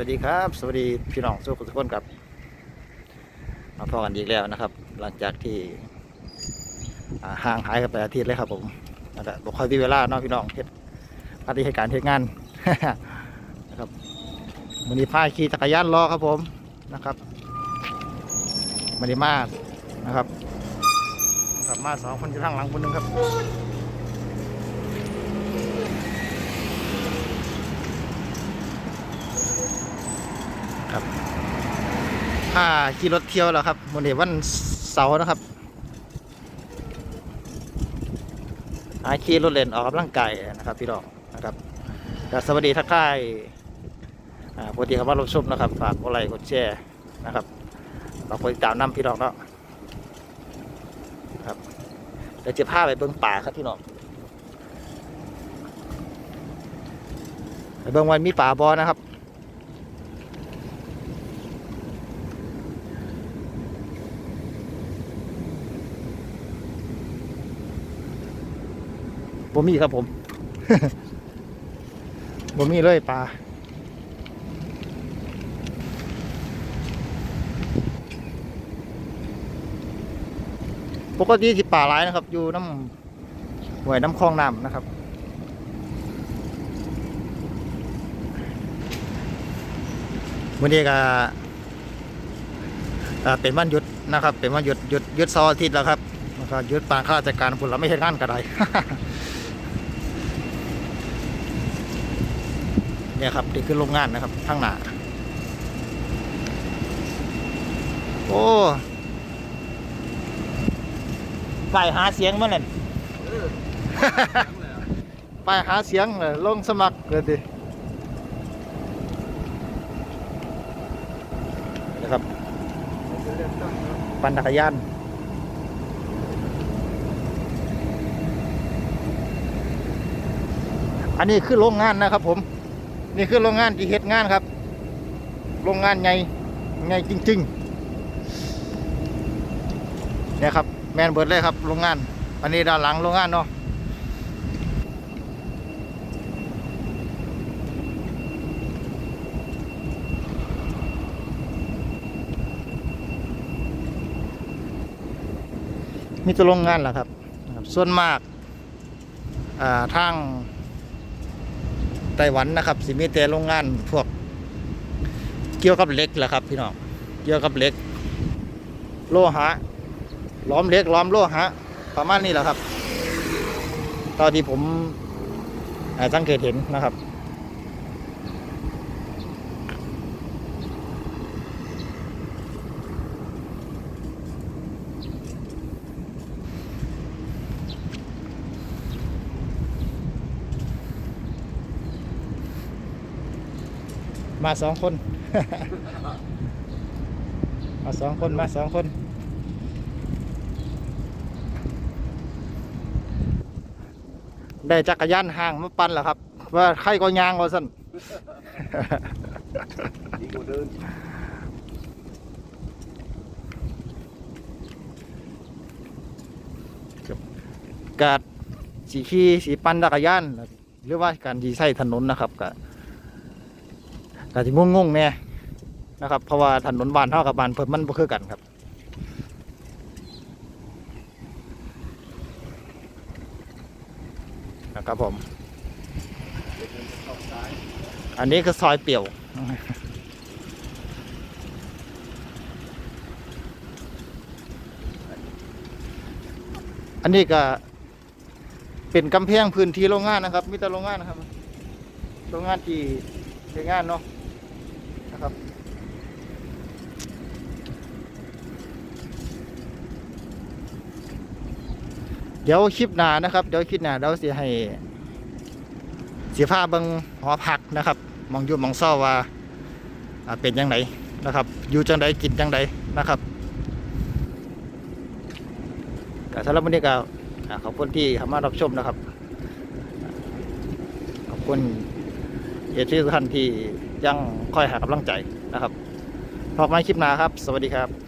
วัสดีครับ สวัสดีพี่น้องทุกคนครับ มาพอกันอีกแล้วนะครับ หลังจากที่ห่างหายกันไปอาทิตย์เลยครับ ผมนะครับบอกคอยมีเวลาเนาะพี่น้องเฮ็ดปฏิเหตุการณ์เฮ็ดงานนะครับมันนี้พาขี่จักรยานรอครับผมนะครับมันนี้มานะครับขับมาสองคนอยู่ข้างหลังคนหนึงครับ ถ้าขี่รถเที่ยวแล้วครับวันนี้วันเสาร์นะครับหาขี่รถเล่นออกกำลังกายนะครับพี่น้องนะครับก็สวัสดีทักทายอ่าปกติครับว่ารถชมนะครับ ฝากกดไลค์กดแชร์นะครับฝากกดติดตามน้ำพี่น้องเนาะครับเดี๋ยวจะพาไปเบิ้งป่าครับพี่น้องไปเบิ้งวันมีป่าบอนะครับ บ่มีครับผม บ่มีเลยปลาปกติสิป่าหลายนะครับ อยู่น้ำห้วยน้ำคลองน้ำนะครับ วันนี้ก็อ่าเป็นวันหยุดนะครับ เป็นวันหยุดหยุดหยุดเสาร์อาทิตย์แล้วครับแล้วก็หยุดปานข้าราชการพุ่นเราไม่เห็นงานก็ได้ เนี่ยครับนี่คือโรงงานนะครับข้างหน้าโอ้ไปหาเสียงมาเลยไปหาเสียงเลยลงสมัครเลยดินะครับ ปั่นจักรยานอันนี้คือโรงงานนะครับผม นี่คือโรงงานที่เฮ็ดงานครับ โรงงานใหญ่ใหญ่จริงๆเนี่ยครับแมนเบิร์ดเลยครับโรงงาน อันนี้ด้านหลังโรงงานเนาะมีตัวโรงงานแหละครับนะครับส่วนมากาทาง ไต้หวันนะครับสิมีแต่โรงงานพวก เกี่ยวกับเหล็กแหละครับ พี่น้องเกี่ยวกับเหล็ก โลหะล้อมเหล็กล้อมโลหะประมาณนี้แหละครับ ตอนที่ผมอ่าสังเกตเห็นนะครับ มาสองคน มาสองคนมาสองคน ได้จักรยานห่างมาปั่นแล้วครับ ว่าใครก็ยางว่าสั่นดีกว่าเดินการสีขี่สีปั่นจักรยานหรือว่าการดีใส่ถนนนะครับก็ ก็จะงงๆเนี่ยนะครับ เพราะว่าถนนบ้านเท่ากับบ้านเพิ่มมันบ่คือกันครับนะครับผม อันนี้คือซอยเปี่ยว อันนี้ก็เป็นกำแพงพื้นที่โรงงานนะครับ มีแต่โรงงานนะครับ โรงงานที่ใช้งานเนาะ นะครับเดี๋ยวคลิปหน้านะครับ เดี๋ยวคลิปหน้าเราจะให้เสียผ้าเบิงหอพักนะครับมองยู่มองเศร้าว่าเป็นยังไงนะครับอยู่จังใดกินจังใดนะครับก็สำหรับวันนี้ก็ขอบคุณที่เข้ามารับชมนะครับ ขอบคุณเอฟซีทุกท่านที่ยังคอยหากำลังใจนะครับพบกันใหม่คลิปหน้าครับ สวัสดีครับ